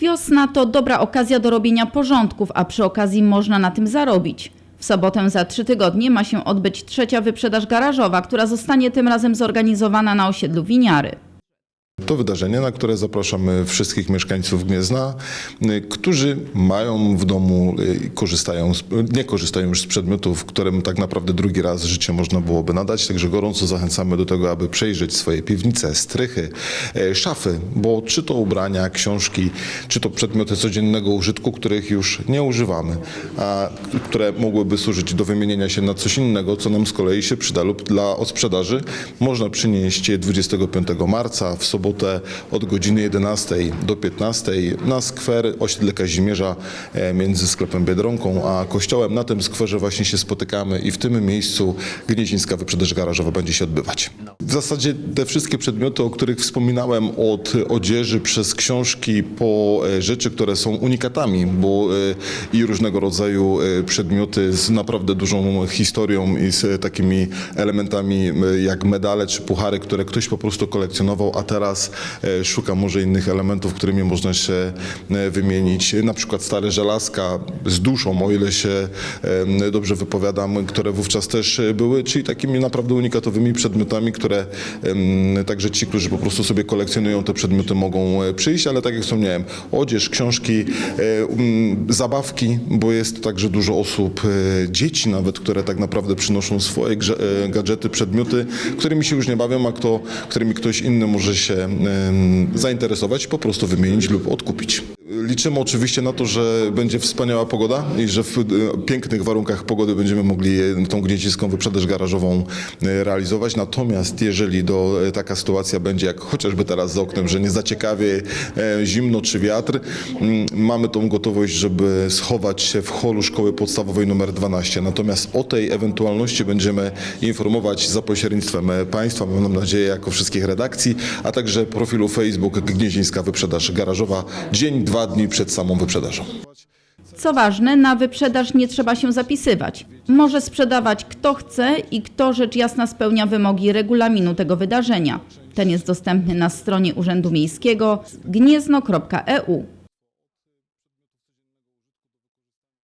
Wiosna to dobra okazja do robienia porządków, a przy okazji można na tym zarobić. W sobotę za trzy tygodnie ma się odbyć trzecia wyprzedaż garażowa, która zostanie tym razem zorganizowana na osiedlu Winiary. To wydarzenie, na które zapraszamy wszystkich mieszkańców Gniezna, którzy mają w domu, y, korzystają, nie korzystają już z przedmiotów, którym tak naprawdę drugi raz życie można byłoby nadać. Także gorąco zachęcamy do tego, aby przejrzeć swoje piwnice, strychy, e, szafy, bo czy to ubrania, książki, czy to przedmioty codziennego użytku, których już nie używamy, a które mogłyby służyć do wymienienia się na coś innego, co nam z kolei się przyda lub dla odsprzedaży, można przynieść 25 marca w sobotę od godziny 11 do 15 na skwer osiedle Kazimierza e, między sklepem Biedronką a kościołem. Na tym skwerze właśnie się spotykamy i w tym miejscu Gniezińska wyprzedaż garażowa będzie się odbywać. W zasadzie te wszystkie przedmioty, o których wspominałem, od odzieży przez książki po e, rzeczy, które są unikatami, bo e, i różnego rodzaju przedmioty z naprawdę dużą historią i z takimi elementami jak medale czy puchary, które ktoś po prostu kolekcjonował, a teraz e, szuka może innych elementów, którymi można się e, wymienić. Na przykład stare żelazka z duszą, o ile się e, dobrze wypowiadam, które wówczas też były, czyli takimi naprawdę unikatowymi przedmiotami, które także ci, którzy po prostu sobie kolekcjonują te przedmioty mogą przyjść, ale tak jak wspomniałem, odzież, książki, zabawki, bo jest także dużo osób, dzieci nawet, które tak naprawdę przynoszą swoje gadżety, przedmioty, którymi się już nie bawią, a kto, którymi ktoś inny może się zainteresować, po prostu wymienić lub odkupić. Liczymy oczywiście na to, że będzie wspaniała pogoda i że w e, pięknych warunkach pogody będziemy mogli tą gnieździską wyprzedaż garażową e, realizować. Natomiast jeżeli do, e, taka sytuacja będzie jak chociażby teraz za oknem, że nie zaciekawie zimno czy wiatr, mm, mamy tą gotowość, żeby schować się w holu szkoły podstawowej numer 12. Natomiast o tej ewentualności będziemy informować za pośrednictwem Państwa, mam nadzieję, jako wszystkich redakcji, a także profilu Facebook Gnieźnieńska Wyprzedaż Garażowa dzień, dwa dni przed samą wyprzedażą. Co ważne, na wyprzedaż nie trzeba się zapisywać. Może sprzedawać kto chce i kto rzecz jasna spełnia wymogi regulaminu tego wydarzenia. Ten jest dostępny na stronie Urzędu Miejskiego gniezno.eu.